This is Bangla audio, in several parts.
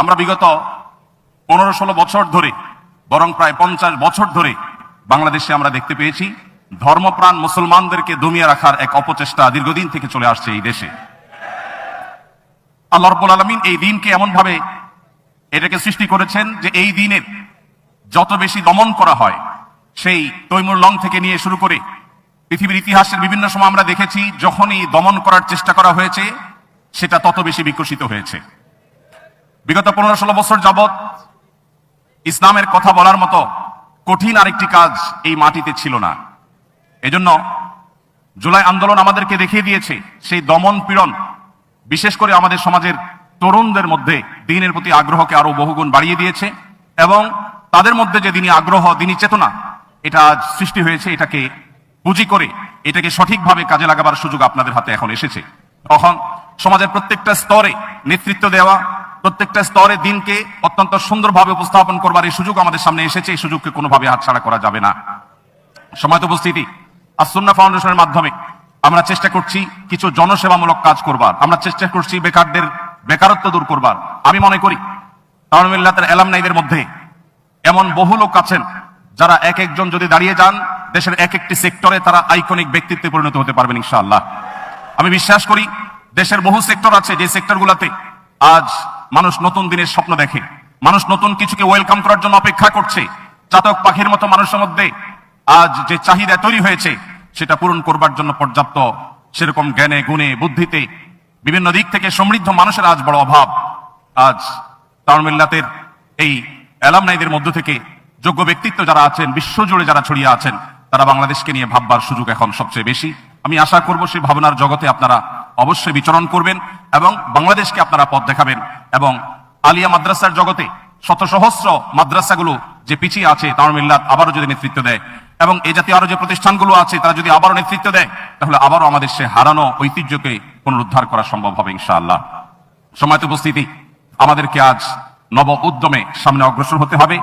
আমরা বিগত পনেরো ষোলো বছর ধরে, বরং প্রায় পঞ্চাশ বছর ধরে বাংলাদেশে আমরা দেখতে পেয়েছি, ধর্মপ্রাণ মুসলমানদেরকে দমিয়ে রাখার এক অপচেষ্টা দীর্ঘদিন থেকে চলে আসছে এই দেশে। আল্লাহ রব্বুল আলমিন এই দিনকে এমনভাবে এটাকে সৃষ্টি করেছেন যে এই দিনের যত বেশি দমন করা হয়, সেই তৈমুর লং থেকে নিয়ে শুরু করে পৃথিবীর ইতিহাসের বিভিন্ন সময় আমরা দেখেছি, যখনই দমন করার চেষ্টা করা হয়েছে, সেটা তত বেশি বিকশিত হয়েছে। বিগত পনেরো ষোলো বছর যাবৎ ইসলামের কথা বলার মতো কঠিন আরেকটি কাজ এই মাটিতে ছিল না। এজন্য জুলাই আন্দোলন আমাদেরকে দেখিয়ে দিয়েছে, সেই দমন পীড়ন, বিশেষ করে আমাদের সমাজের তরুণদের মধ্যে দিনের প্রতি আগ্রহকে আরও বহুগুণ বাড়িয়ে দিয়েছে এবং তাদের মধ্যে যে দিনী আগ্রহ, দিনী চেতনা, এটা আজ সৃষ্টি হয়েছে, এটাকে পুঁজি করে, এটাকে সঠিকভাবে কাজে লাগাবার সুযোগ আপনাদের হাতে এখন এসেছে। তখন সমাজের প্রত্যেকটা স্তরে নেতৃত্ব দেওয়া প্রত্যেকটা স্তরে দিনকে অত্যন্ত সুন্দরভাবে উপস্থাপন করবার এই সুযোগ আমাদের সামনে এসেছে। এই সুযোগকে কোনোভাবে হাতছাড়া করা যাবে না। সময় উপস্থিতি আসন্না ফাউন্ডেশনের মাধ্যমে আমরা চেষ্টা করছি কিছু জনসেবামূলক কাজ করবার। আমরা চেষ্টা করছি বেকারদের বেকারত্ব দূর করবার। আমি মনে করি তাহমিল্লাতের এলামনাইদের মধ্যে এমন বহু লোক আছেন যারা এক একজন যদি দাঁড়িয়ে যান, দেশের এক একটি সেক্টরে তারা আইকনিক ব্যক্তিত্বে পরিণত হতে পারবেন ইনশাআল্লাহ। আমি বিশ্বাস করি, দেশের বহু সেক্টর আছে, যে সেক্টরগুলোতে আজ মানুষ নতুন দিনের স্বপ্ন দেখে। মানুষ নতুন কিছুকে ওয়েলকাম করার জন্য অপেক্ষা করছে। চাতক পাখির মতো মানুষের মধ্যে আজ যে চাহিদা তৈরি হয়েছে, সেটা পূরণ করবার জন্য পর্যাপ্ত সেরকম জ্ঞানে, গুণে, বুদ্ধিতে বিভিন্ন দিক থেকে সমৃদ্ধ মানুষের আজ বড় অভাব। আজ তারমিল্লাতের এই অ্যালামনাইদের মধ্য থেকে যোগ্য ব্যক্তিত্ব যারা আছেন, বিশ্বজুড়ে যারা ছড়িয়ে আছেন, তারা বাংলাদেশকে নিয়ে ভাববার সুযোগ এখন সবচেয়ে বেশি। আমি আশা করব সেই ভাবনার জগতে আপনারা অবশ্যই বিচরণ করবেন এবং বাংলাদেশকে আপনারা পথ দেখাবেন এবং আলিয়া মাদ্রাসার জগতে শত সহস্র মাদ্রাসাগুলো যে পিছিয়ে আছে তার মিল্লাত আবারও যদি নেতৃত্ব দেয় এবং এই জাতীয় আরও যে প্রতিষ্ঠানগুলো আছে তারা যদি আবারও নেতৃত্ব দেয়, তাহলে আবারও আমাদের সে হারানো ঐতিহ্যকে পুনরুদ্ধার করা সম্ভব হবে ইনশাআল্লাহ। সময়ত উপস্থিতি, আমাদেরকে আজ নব উদ্যমে সামনে অগ্রসর হতে হবে,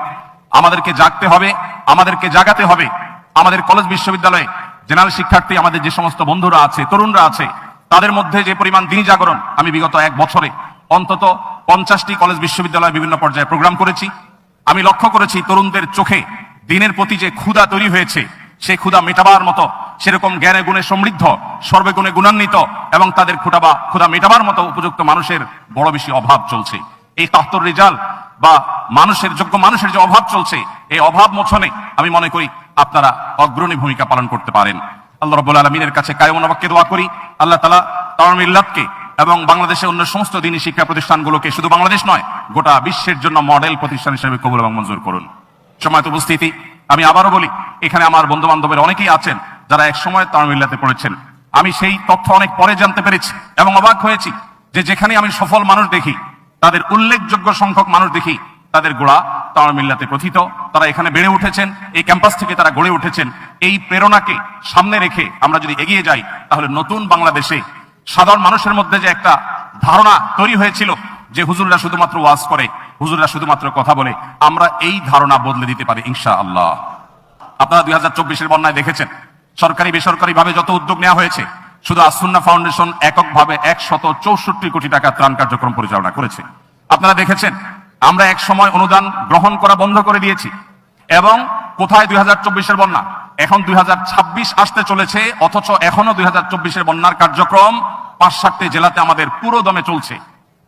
আমাদেরকে জাগতে হবে, আমাদেরকে জাগাতে হবে, আমাদের কলেজ বিশ্ববিদ্যালয়ে জেনারেল শিক্ষার্থী, আমাদের যে সমস্ত বন্ধুরা আছে, তরুণরা আছে তাদের মধ্যে যে পরিমাণ দিনী জাগরণ আমি বিগত এক বছরে অন্তত পঞ্চাশটি কলেজ বিশ্ববিদ্যালয়ে বিভিন্ন পর্যায়ে প্রোগ্রাম করেছি। আমি লক্ষ্য করেছি তরুণদের চোখে দিনের প্রতি যে ক্ষুধা তৈরি হয়েছে সেই ক্ষুধা মেটাবার মতো, সেরকম জ্ঞানে গুণে সমৃদ্ধ সর্বগুণে গুণান্বিত এবং তাদের ক্ষুধা ক্ষুধা মেটাবার মতো উপযুক্ত মানুষের বড় বেশি অভাব চলছে। এই তাহতর রেজাল বা মানুষের যোগ্য মানুষের যে অভাব চলছে, এই অভাব মোছনে আমি মনে করি আপনারা অগ্রণী ভূমিকা পালন করতে পারেন। আল্লাহ রব্বুল আলমিনের কাছে কায়মনাবাক্যে দোয়া করি। আল্লাহ তালা তাওয়াম এবং বাংলাদেশের অন্য সমস্ত দিনী শিক্ষা প্রতিষ্ঠানগুলোকে শুধু বাংলাদেশ নয়, গোটা বিশ্বের জন্য মডেল প্রতিষ্ঠান হিসেবে কবুল এবং মঞ্জুর করুন। সময় উপস্থিতি, আমি আবারও বলি, এখানে আমার বন্ধু বান্ধবের অনেকেই আছেন যারা এক সময় তামিল্লাতে পড়েছেন। আমি সেই তথ্য অনেক পরে জানতে পেরেছি এবং অবাক হয়েছি যে যেখানে আমি সফল মানুষ দেখি, তাদের উল্লেখযোগ্য সংখ্যক মানুষ দেখি, তাদের গোড়া তামিল্লাতে প্রথিত তারা এখানে বেড়ে উঠেছেন, এই ক্যাম্পাস থেকে তারা গড়ে উঠেছেন। এই প্রেরণাকে সামনে রেখে আমরা যদি এগিয়ে যাই, তাহলে নতুন বাংলাদেশে সাধারণ মানুষের মধ্যে যে একটা ধারণা তৈরি হয়েছিল যে হুজুররা শুধুমাত্র ওয়াজ করে, হুজুররা শুধুমাত্র কথা বলে, আমরা এই ধারণা বদলে দিতে পারি ইনশা আল্লাহ আপনারা দুই হাজার চব্বিশের বন্যায় দেখেছেন, সরকারি বেসরকারি ভাবে যত উদ্যোগ নেওয়া হয়েছে, শুধু আসুন্না ফাউন্ডেশন এককভাবে একশত চৌষট্টি কোটি টাকা ত্রাণ কার্যক্রম পরিচালনা করেছে। আপনারা দেখেছেন, আমরা এক সময় অনুদান গ্রহণ করা বন্ধ করে দিয়েছি, এবং কোথায় দুই হাজার চব্বিশের বন্যা? এখন দুই হাজার ছাব্বিশ আসতে চলেছে, অথচ এখনও দুই হাজার বন্যার কার্যক্রম পাঁচ সাতটি জেলাতে আমাদের পুরো দমে চলছে।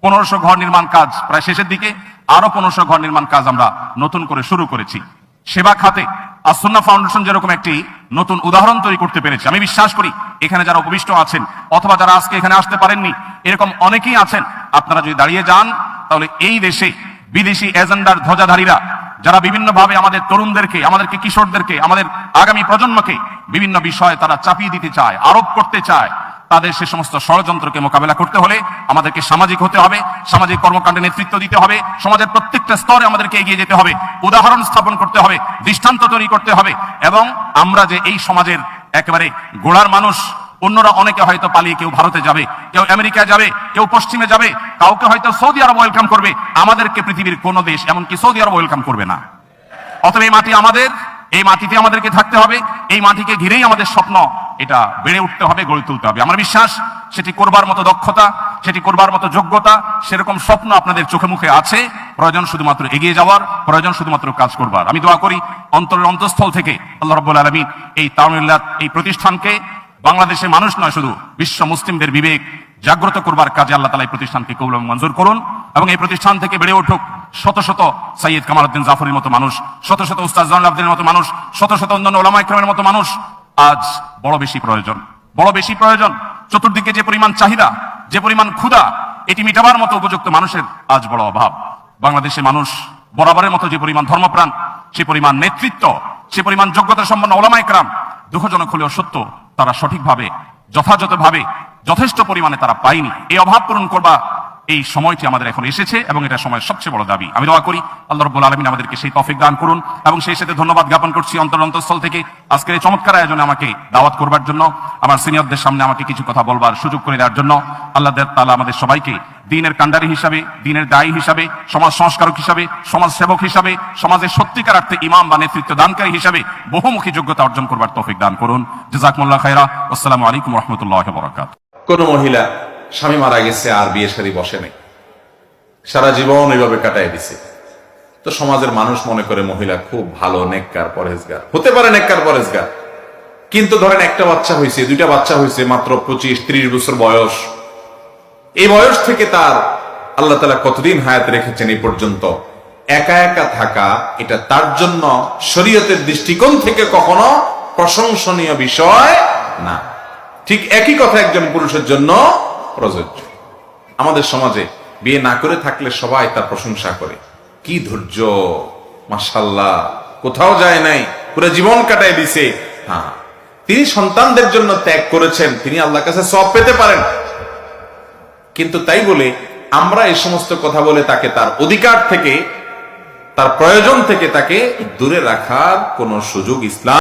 পনেরোশো ঘর নির্মাণ কাজ প্রায় শেষের দিকে আরও পনেরোশো ঘর নির্মাণ কাজ আমরা নতুন করে শুরু করেছি। সেবা খাতে আসন্না ফাউন্ডেশন যেরকম একটি নতুন উদাহরণ তৈরি করতে পেরেছে, আমি বিশ্বাস করি এখানে যারা উপবিষ্ট আছেন, অথবা যারা আজকে এখানে আসতে পারেননি, এরকম অনেকেই আছেন। আপনারা যদি দাঁড়িয়ে যান, তাহলে এই দেশে বিদেশি এজেন্ডার ধ্বজাধারীরা যারা বিভিন্নভাবে আমাদের তরুণদেরকে, আমাদেরকে কিশোরদেরকে, আমাদের আগামী প্রজন্মকে বিভিন্ন বিষয়ে তারা চাপিয়ে দিতে চায়, আরোপ করতে চায়, তাদের সে সমস্ত ষড়যন্ত্রকে মোকাবেলা করতে হলে আমাদেরকে সামাজিক হতে হবে, সামাজিক কর্মকাণ্ডে নেতৃত্ব দিতে হবে, সমাজের প্রত্যেকটা স্তরে আমাদেরকে এগিয়ে যেতে হবে, উদাহরণ স্থাপন করতে হবে, দৃষ্টান্ত তৈরি করতে হবে এবং আমরা যে এই সমাজের একেবারে গোড়ার মানুষ অন্যরা অনেকে হয়তো পালিয়ে কেউ ভারতে যাবে, কেউ আমেরিকা যাবে, কেউ পশ্চিমে যাবে, কাউকে হয়তো সৌদি আরব ওয়েলকাম করবে। আমাদেরকে পৃথিবীর কোন দেশ এমনকি সৌদি আরব ওয়েলকাম করবে না। অতএব এই মাটি আমাদের, এই মাটিতে আমাদেরকে থাকতে হবে, এই মাটিকে ঘিরেই আমাদের স্বপ্ন, এটা বেড়ে উঠতে হবে, গড়ে তুলতে হবে। আমার বিশ্বাস, সেটি করবার মতো দক্ষতা, সেটি করবার মতো যোগ্যতা, সেরকম স্বপ্ন আপনাদের চোখে মুখে আছে। প্রয়োজন শুধুমাত্র এগিয়ে যাওয়ার, প্রয়োজন শুধুমাত্র কাজ করবার। আমি দোয়া করি, অন্তরের অন্তঃস্থল থেকে আল্লাহ রব্বুল আলমী এই তামিল্লাত এই প্রতিষ্ঠানকে বাংলাদেশের মানুষ নয় শুধু, বিশ্ব মুসলিমদের বিবেক জাগ্রত করবার কাজে আল্লাহ তালা এই প্রতিষ্ঠানকে কবুল মঞ্জুর করুন এবং এই প্রতিষ্ঠান থেকে বেড়ে উঠুক শত শত সৈয়দ কামাল উদ্দিন জাফরের মতো মানুষ, শত শত উস্তাদ আবদিনের মতো মানুষ, শত শত অন্যান্য ওলামা ইকরামের মতো মানুষ। আজ বড় বেশি প্রয়োজন, বড় বেশি প্রয়োজন। চতুর্দিকে যে পরিমাণ চাহিদা, যে পরিমাণ ক্ষুধা, এটি মিটাবার মতো উপযুক্ত মানুষের আজ বড় অভাব। বাংলাদেশের মানুষ বরাবরের মতো যে পরিমাণ ধর্মপ্রাণ, সে পরিমাণ নেতৃত্ব, সে পরিমাণ যোগ্যতা সম্পন্ন ওলামা ইকরাম, দুঃখজনক হলেও সত্য তারা সঠিকভাবে যথাযথভাবে যথেষ্ট পরিমাণে তারা পায়নি। এই অভাব পূরণ করবা এই সময়টি আমাদের এখন এসেছে এবং এটা সময়ের সবচেয়ে বড় দাবি। আমি দোয়া করি আল্লাহ রব্বুল আলমিন আমাদেরকে সেই তফিক দান করুন এবং সেই সাথে ধন্যবাদ জ্ঞাপন করছি অন্তর অন্তঃস্থল থেকে। আজকের এই চমৎকার আয়োজনে আমাকে দাওয়াত করবার জন্য, আমার সিনিয়রদের সামনে আমাকে কিছু কথা বলবার সুযোগ করে দেওয়ার জন্য আল্লাহ তালা আমাদের সবাইকে দিনের কাণ্ডারি হিসাবে, দিনের দায়ী হিসাবে, সমাজ সংস্কারক হিসাবে, সমাজ সেবক হিসাবে, সমাজের সত্যিকার অর্থে ইমাম বা নেতৃত্ব দানকারী হিসাবে বহুমুখী যোগ্যতা অর্জন করবার তফিক দান করুন। জাজাকমুল্লাহ খাইরা আসসালামু আলাইকুম রহমতুল্লাহ বরাকাত কোন মহিলা স্বামী মারা গেছে আর বিয়ে শাড়ি বসে নেই। সারা জীবন এইভাবে কাটাই দিছে। তো সমাজের মানুষ মনে করে মহিলা খুব ভালো নেককার পরেজগার হতে পারে নেককার পরেজগার কিন্তু ধরেন একটা বাচ্চা হয়েছে দুইটা বাচ্চা হয়েছে মাত্র পঁচিশ, ত্রিশ বছর বয়স। এই বয়স থেকে তার আল্লাহ তালা কতদিন হায়াত রেখেছেন এই পর্যন্ত? একা একা থাকা, এটা তার জন্য শরীয়তের দৃষ্টিকোণ থেকে কখনো প্রশংসনীয় বিষয় না। ঠিক একই কথা একজন পুরুষের জন্য প্রযোজ্য। আমাদের সমাজে বিয়ে না করে থাকলে সবাই তার প্রশংসা করে। কি ধৈর্য মাসাল্লাহ কোথাও যায় নাই, পুরো জীবন কাটায় দিছে। হ্যাঁ তিনি সন্তানদের জন্য ত্যাগ করেছেন, তিনি আল্লাহ কাছে সব পেতে পারেন। কিন্তু তাই বলে আমরা এই সমস্ত কথা বলে তাকে তার অধিকার থেকে, তার প্রয়োজন থেকে তাকে দূরে রাখার কোন সুযোগ ইসলাম